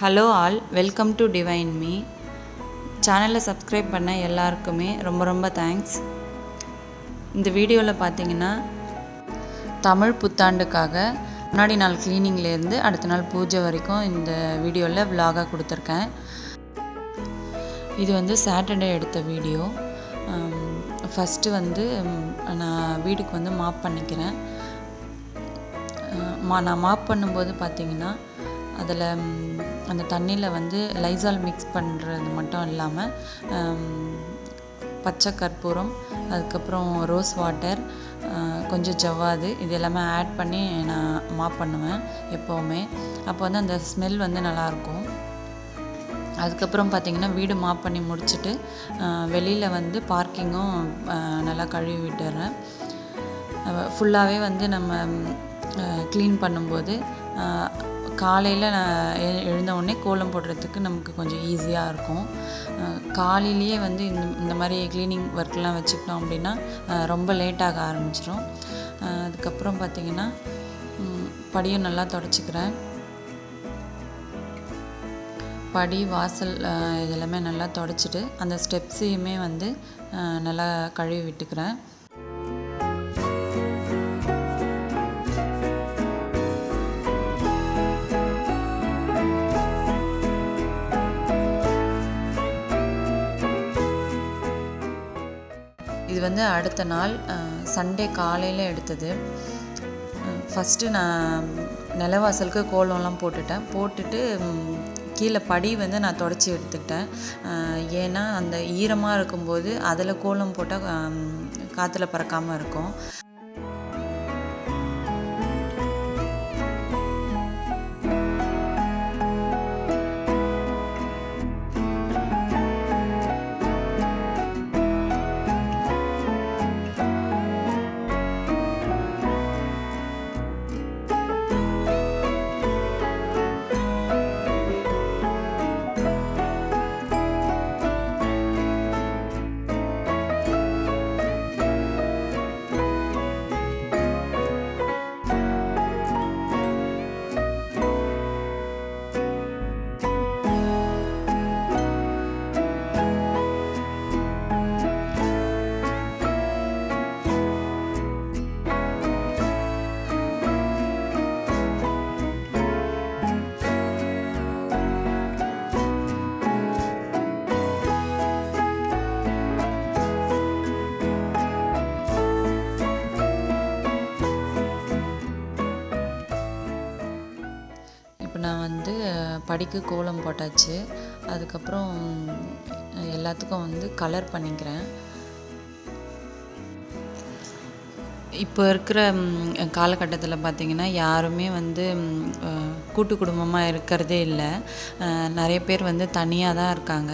Hello all welcome to Divine Me சேனலை subscribe பண்ண எல்லாருக்குமே ரொம்ப ரொம்ப தேங்க்ஸ் இந்த வீடியோவில் பார்த்தீங்கன்னா தமிழ் புத்தாண்டுக்காக முன்னாடி நாள் க்ளீனிங்லேருந்து அடுத்த நாள் பூஜை வரைக்கும் இந்த வீடியோவில் விலாகாக கொடுத்துருக்கேன். இது வந்து சாட்டர்டே எடுத்த வீடியோ. ஃபஸ்ட்டு வந்து நான் வீட்டுக்கு வந்து மாப் பண்ணிக்கிறேன். மா நான் மாப் பண்ணும்போது பார்த்தீங்கன்னா அதில் அந்த தண்ணியில் வந்து லைசால் மிக்ஸ் பண்ணுறது மட்டும் இல்லாமல் பச்சை கற்பூரம் அதுக்கப்புறம் ரோஸ் வாட்டர் கொஞ்சம் ஜவ்வாது இது எல்லாமே ஆட் பண்ணி நான் மாப் பண்ணுவேன் எப்போவுமே. அப்போ வந்து அந்த ஸ்மெல் வந்து நல்லாயிருக்கும். அதுக்கப்புறம் பார்த்திங்கன்னா வீடு மாப் பண்ணி முடிச்சுட்டு வெளியில் வந்து பார்க்கிங்கும் நல்லா கழுவி விட்டுறேன். ஃபுல்லாகவே வந்து நம்ம க்ளீன் பண்ணும்போது காலையில் நான் எ- எழுந்த உடனே கோலம் போடுறதுக்கு நமக்கு கொஞ்சம் ஈஸியாக இருக்கும். காலையிலேயே வந்து இந்த இந்த மாதிரி க்ளீனிங் ஒர்க்லாம் வச்சுக்கிட்டோம் அப்படின்னா ரொம்ப லேட்டாக ஆரம்பிச்சிடும் அதுக்கப்புறம் பார்த்திங்கன்னா படியும் நல்லா தொடச்சிக்கிறேன். படி வாசல் இதெல்லாமே நல்லா தொடச்சிட்டு அந்த ஸ்டெப்ஸையுமே வந்து நல்லா கழுவி விட்டுக்கிறேன். இது வந்து அடுத்த நாள் சண்டே காலையில் எடுத்தது. ஃபஸ்ட்டு நான் நிலவாசலுக்கு கோலம்லாம் போட்டுட்டேன். போட்டுட்டு கீழே படி வந்து நான் தொடச்சி எடுத்துக்கிட்டேன். ஏன்னா அந்த ஈரமாக இருக்கும்போது அதில் கோலம் போட்டால் காற்றுல பறக்காமல் இருக்கும். படிக்கு கோலம் போட்டாச்சு. அதுக்கப்புறம் எல்லாத்துக்கும் வந்து கலர் பண்ணிக்கிறேன். இப்போ இருக்கிற காலகட்டத்தில் பார்த்திங்கன்னா யாருமே வந்து கூட்டு குடும்பமாக இருக்கிறதே இல்லை. நிறைய பேர் வந்து தனியாக தான் இருக்காங்க.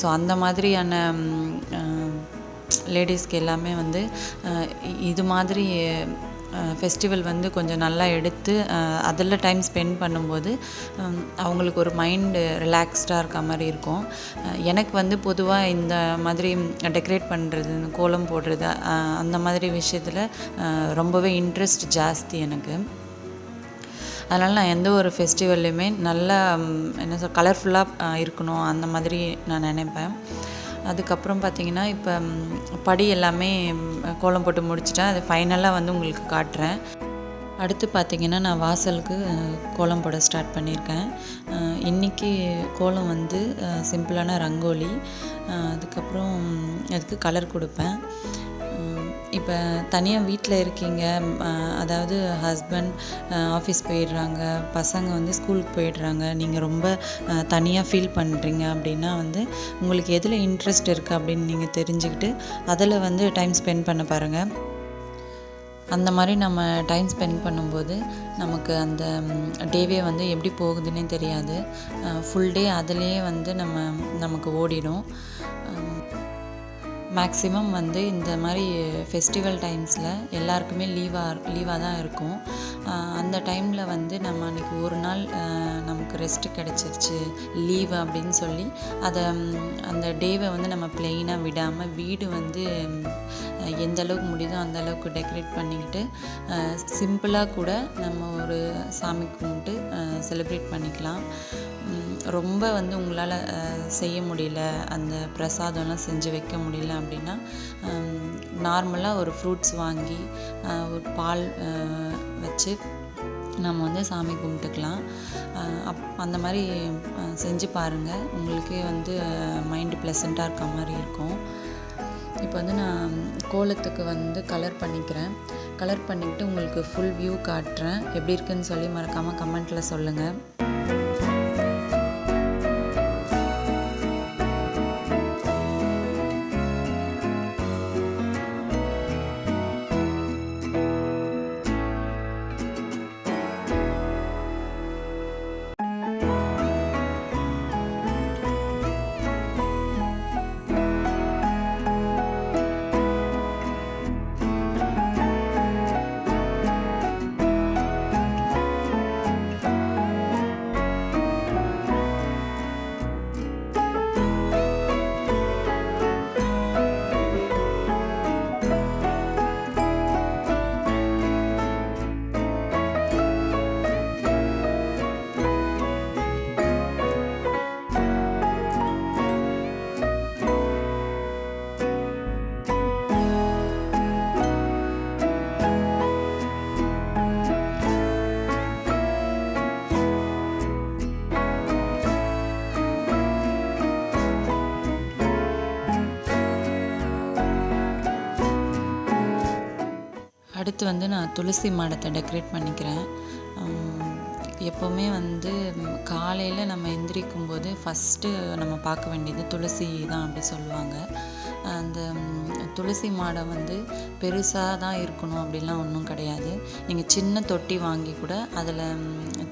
ஸோ அந்த மாதிரியான லேடிஸ்க்கு எல்லாமே வந்து இது மாதிரி ஃபெஸ்டிவல் வந்து கொஞ்சம் நல்லா எடுத்து அதில் டைம் ஸ்பெண்ட் பண்ணும்போது அவங்களுக்கு ஒரு மைண்டு ரிலாக்ஸ்டாக இருக்க மாதிரி இருக்கும். எனக்கு வந்து பொதுவாக இந்த மாதிரி டெக்கரேட் பண்ணுறது கோலம் போடுறது அந்த மாதிரி விஷயத்தில் ரொம்பவே இன்ட்ரெஸ்ட் ஜாஸ்தி எனக்கு. அதனால் நான் எந்த ஒரு ஃபெஸ்டிவல்லையுமே நல்லா என்ன சொல் கலர்ஃபுல்லாக இருக்கணும் அந்த மாதிரி நான் நினைப்பேன். அதுக்கப்புறம் பார்த்தீங்கன்னா இப்போ படி எல்லாமே கோலம் போட்டு முடிச்சிட்டேன். அது ஃபைனலாக வந்து உங்களுக்கு காட்டுறேன். அடுத்து பார்த்திங்கன்னா நான் வாசலுக்கு கோலம் போட ஸ்டார்ட் பண்ணியிருக்கேன். இன்றைக்கி இன்னைக்கு கோலம் வந்து சிம்பிளான ரங்கோலி. அதுக்கப்புறம் அதுக்கு கலர் கொடுப்பேன். இப்போ தனியாக வீட்டில் இருக்கீங்க அதாவது ஹஸ்பண்ட் ஆஃபீஸ் போயிடுறாங்க பசங்க வந்து ஸ்கூலுக்கு போயிடுறாங்க நீங்கள் ரொம்ப தனியாக ஃபீல் பண்ணுறீங்க அப்படின்னா வந்து உங்களுக்கு எதில் இன்ட்ரெஸ்ட் இருக்குது அப்படின்னு நீங்கள் தெரிஞ்சுக்கிட்டு அதில் வந்து டைம் ஸ்பெண்ட் பண்ண பாருங்கள் அந்த மாதிரி நம்ம டைம் ஸ்பெண்ட் பண்ணும்போது நமக்கு அந்த டேவே வந்து எப்படி போகுதுன்னே தெரியாது. ஃபுல் டே அதுலேயே வந்து நம்ம நமக்கு ஓடிடும். மேக்ஸிமம் வந்து இந்த மாதிரி ஃபெஸ்டிவல் டைம்ஸில் எல்லாருக்குமே லீவாக லீவாக தான் இருக்கும். அந்த டைமில் வந்து நம்ம அன்றைக்கி ஒரு நாள் நமக்கு ரெஸ்ட் கிடச்சிருச்சு லீவு அப்படின்னு சொல்லி அதை அந்த டேவை வந்து நம்ம பிளெயினாக விடாமல் வீடு வந்து எந்த அளவுக்கு முடியுதோ அந்த அளவுக்கு டெக்கரேட் பண்ணிக்கிட்டு சிம்பிளாக கூட நம்ம ஒரு சாமி கும்பிட்டு செலிப்ரேட் பண்ணிக்கலாம். ரொம்ப வந்து உங்களால் செய்ய முடியல அந்த பிரசாதம்லாம் செஞ்சு வைக்க முடியல அப்படின்னா நார்மலாக ஒரு ஃப்ரூட்ஸ் வாங்கி ஒரு பால் வச்சு நம்ம வந்து சாமி கும்பிட்டுக்கலாம். அப் அந்த மாதிரி செஞ்சு பாருங்கள் உங்களுக்கே வந்து மைண்டு ப்ளசண்ட்டாக இருக்க மாதிரி இருக்கும். இப்போ வந்து நான் கோலத்துக்கு வந்து கலர் பண்ணிக்கிறேன். கலர் பண்ணிக்கிட்டு உங்களுக்கு ஃபுல் வியூ காட்டுறேன். எப்படி இருக்குன்னு சொல்லி மறக்காமல் கமெண்ட்டில் சொல்லுங்கள் அடுத்து வந்து நான் துளசி மாடத்தை டெக்கரேட் பண்ணிக்கிறேன். எப்போவுமே வந்து காலையில் நம்ம எந்திரிக்கும் போது ஃபஸ்ட்டு நம்ம பார்க்க வேண்டியது துளசி தான் அப்படி சொல்லுவாங்க. அந்த துளசி மாடம் வந்து பெருசாக தான் இருக்கணும் அப்படிலாம் ஒன்றும் கிடையாது. நீங்கள் சின்ன தொட்டி வாங்கி கூட அதில்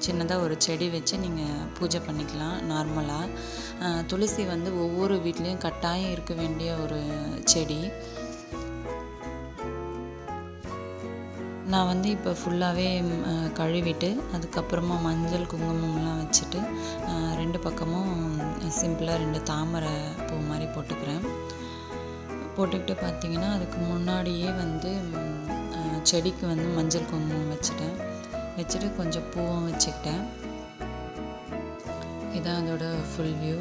சின்னதாக ஒரு செடி வச்சு நீங்கள் பூஜை பண்ணிக்கலாம் நார்மலாக துளசி வந்து ஒவ்வொரு வீட்லேயும் கட்டாயம் இருக்க வேண்டிய ஒரு செடி. நான் வந்து இப்போ ஃபுல்லாகவே கழுவிட்டு அதுக்கப்புறமா மஞ்சள் குங்குமம்லாம் வச்சுட்டு ரெண்டு பக்கமும் சிம்பிளாக ரெண்டு தாமரை பூ மாதிரி போட்டுக்கிறேன். போட்டுக்கிட்டு பார்த்தீங்கன்னா அதுக்கு முன்னாடியே வந்து செடிக்கு வந்து மஞ்சள் குங்குமம் வச்சுட்டேன். வச்சுட்டு கொஞ்சம் பூவும் வச்சுக்கிட்டேன். இதான் அதோட ஃபுல் வியூ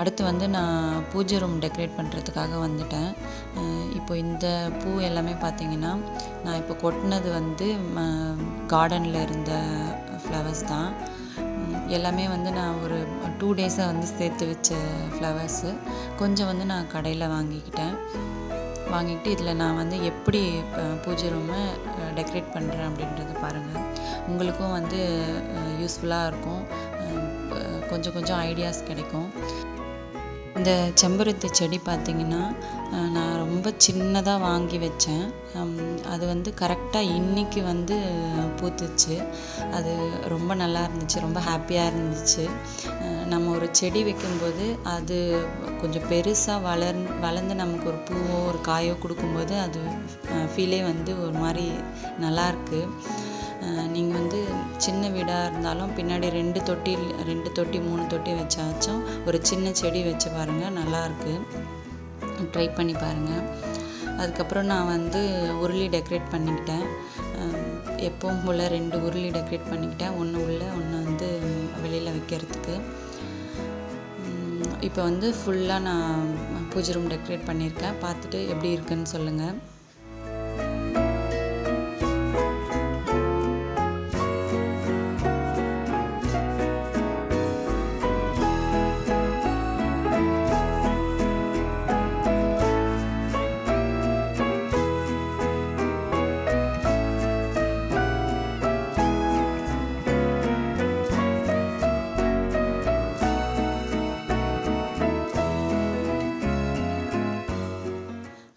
அடுத்து வந்து நான் பூஜை ரூம் டெக்கரேட் பண்ணுறதுக்காக வந்துட்டேன். இப்போ இந்த பூ எல்லாமே பார்த்தீங்கன்னா நான் இப்போ கொட்டினது வந்து கார்டனில் இருந்த ஃப்ளவர்ஸ் தான். எல்லாமே வந்து நான் ஒரு டூ டேஸாக வந்து சேர்த்து வச்ச ஃப்ளவர்ஸு கொஞ்சம் வந்து நான் கடையில் வாங்கிக்கிட்டேன். வாங்கிட்டு இதில் நான் வந்து எப்படி பூஜை ரூமை டெக்கரேட் பண்ணுறேன் அப்படின்றத பாருங்கள் உங்களுக்கும் வந்து யூஸ்ஃபுல்லாக இருக்கும். கொஞ்சம் கொஞ்சம் ஐடியாஸ் கிடைக்கும். இந்த செம்பருத்தி செடி பார்த்திங்கன்னா நான் ரொம்ப சின்னதாக வாங்கி வச்சேன். அது வந்து கரெக்டாக இன்றைக்கி வந்து பூத்துச்சு. அது ரொம்ப நல்லா இருந்துச்சு ரொம்ப ஹாப்பியாக இருந்துச்சு. நம்ம ஒரு செடி வைக்கும்போது அது கொஞ்சம் பெருசாக வளர் வளர்ந்து நமக்கு ஒரு பூவோ ஒரு காயோ கொடுக்கும்போது அது ஃபீலே வந்து ஒரு மாதிரி நல்லாயிருக்கு நீங்கள் வந்து சின்ன வீடாக இருந்தாலும் பின்னாடி ரெண்டு தொட்டி ரெண்டு தொட்டி மூணு தொட்டி வச்சாச்சும் ஒரு சின்ன செடி வச்சு பாருங்கள் நல்லாயிருக்கு ட்ரை பண்ணி பாருங்கள் அதுக்கப்புறம் நான் வந்து உருளி டெக்கரேட் பண்ணிக்கிட்டேன். எப்பவும் போல் ரெண்டு உருளி டெக்கரேட் பண்ணிக்கிட்டேன். ஒன்று உள்ள ஒன்று வந்து வெளியில் வைக்கிறதுக்கு. இப்போ வந்து ஃபுல்லாக நான் பூஜை ரூம் டெக்கரேட் பண்ணியிருக்கேன். பார்த்துட்டு எப்படி இருக்குன்னு சொல்லுங்கள்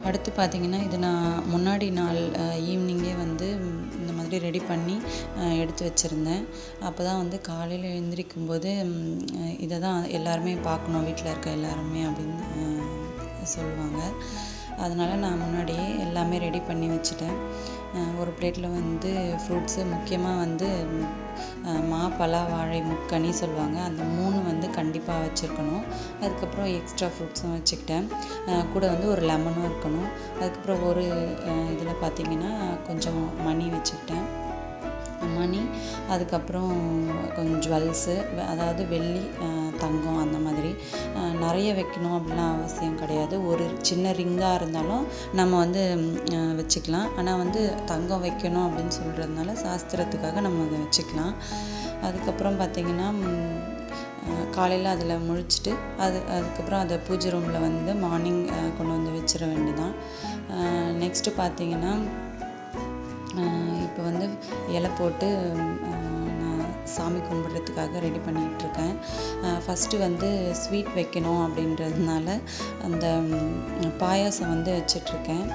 அடுத்து பார்த்தீங்கன்னா இது நான் முன்னாடி நாள் ஈவினிங்கே வந்து இந்த மாதிரி ரெடி பண்ணி எடுத்து வச்சுருந்தேன். அப்போ தான் வந்து காலையில் எழுந்திரிக்கும் போது இதை தான் எல்லாருமே பார்க்கணும் வீட்டில் இருக்க எல்லாருமே அப்படின்னு சொல்லுவாங்க. அதனால் நான் முன்னாடியே எல்லாமே ரெடி பண்ணி வச்சுட்டேன். ஒரு பிளேட்டில் வந்து ஃப்ரூட்ஸு முக்கியமாக வந்து மா பலா வாழை முக்கனி சொல்லுவாங்க. அந்த மூணு வந்து கண்டிப்பாக வச்சுருக்கணும். அதுக்கப்புறம் எக்ஸ்ட்ரா ஃப்ரூட்ஸும் வச்சுக்கிட்டேன். கூட வந்து ஒரு லெமனும் இருக்கணும். அதுக்கப்புறம் ஒரு இதில் பார்த்தீங்கன்னா கொஞ்சம் மணி வச்சுக்கிட்டேன். மணி அதுக்கப்புறம் கொஞ்சம் ஜுவல்ஸு அதாவது வெள்ளி தங்கம் அந்த மாதிரி நிறைய வைக்கணும் அப்படிலாம் அவசியம் கிடையாது. ஒரு சின்ன ரிங்காக இருந்தாலும் நம்ம வந்து வச்சுக்கலாம். ஆனால் வந்து தங்கம் வைக்கணும் அப்படின்னு சொல்கிறதுனால சாஸ்திரத்துக்காக நம்ம அதை வச்சுக்கலாம். அதுக்கப்புறம் பார்த்திங்கன்னா காலையில் அதில் முழிச்சிட்டு அது அதுக்கப்புறம் அதை பூஜை ரூமில் வந்து மார்னிங் கொண்டு வந்து வச்சிட வேண்டியதான் நெக்ஸ்ட்டு பார்த்தீங்கன்னா இப்போ வந்து இலை போட்டு சாமி கும்பிட்றதுக்காக ரெடி பண்ணிகிட்ருக்கேன். ஃபஸ்ட்டு வந்து ஸ்வீட் வைக்கணும் அப்படின்றதுனால அந்த பாயாசம் வந்து வச்சிட்ருக்கேன்.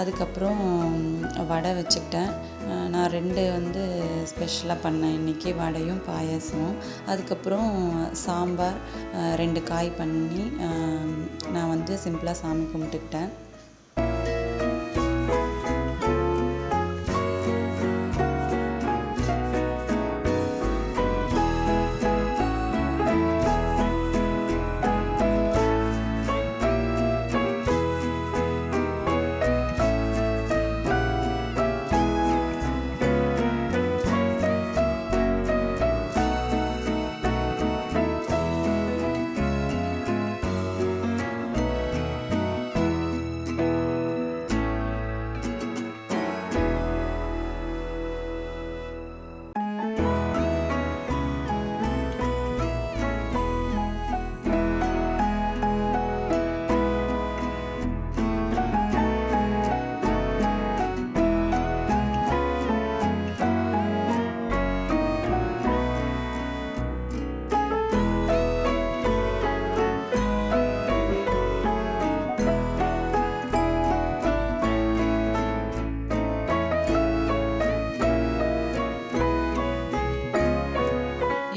அதுக்கப்புறம் வடை வச்சுக்கிட்டேன். நான் ரெண்டு வந்து ஸ்பெஷலாக பண்ணேன் இன்றைக்கி வடையும் பாயாசமும். அதுக்கப்புறம் சாம்பார் ரெண்டு காய் பண்ணி நான் வந்து சிம்பிளாக சாமி கும்பிட்டுக்கிட்டேன்.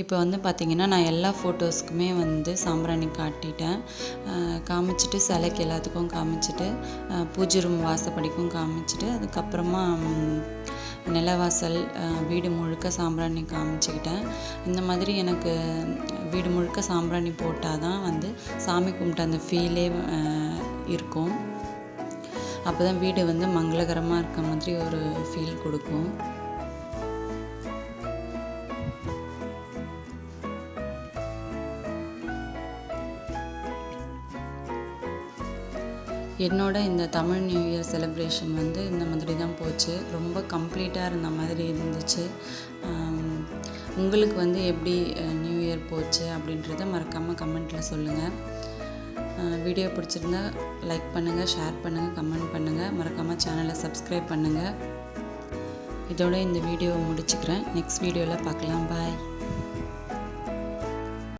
இப்போ வந்து பார்த்திங்கன்னா நான் எல்லா ஃபோட்டோஸ்க்குமே வந்து சாம்பிராணி காட்டிட்டேன். காமிச்சிட்டு சிலைக்கு எல்லாத்துக்கும் காமிச்சிட்டு பூஜை ரூம் வாசப்படிக்கும் காமிச்சிட்டு அதுக்கப்புறமா நிலவாசல் வீடு முழுக்க சாம்பிராணி காமிச்சிக்கிட்டேன். இந்த மாதிரி எனக்கு வீடு முழுக்க சாம்பிராணி போட்டால் தான் வந்து சாமி கும்பிட்ட அந்த ஃபீலே இருக்கும். அப்போ தான் வீடு வந்து மங்களகரமாக இருக்க மாதிரி ஒரு ஃபீல் கொடுக்கும். என்னோட இந்த தமிழ் நியூ இயர் செலிப்ரேஷன் வந்து இந்த மாதிரி தான் போச்சு. ரொம்ப கம்ப்ளீட்டாக இருந்த மாதிரி இருந்துச்சு. உங்களுக்கு வந்து எப்படி நியூ இயர் போச்சு அப்படின்றத மறக்காமல் கமெண்ட்டில் சொல்லுங்கள் வீடியோ பிடிச்சிருந்தா லைக் பண்ணுங்கள் ஷேர் பண்ணுங்கள் கமெண்ட் பண்ணுங்கள் மறக்காமல் சேனலை சப்ஸ்கிரைப் பண்ணுங்கள் இதோட இந்த வீடியோவை முடிச்சுக்கிறேன். நெக்ஸ்ட் வீடியோவில் பார்க்கலாம். பாய்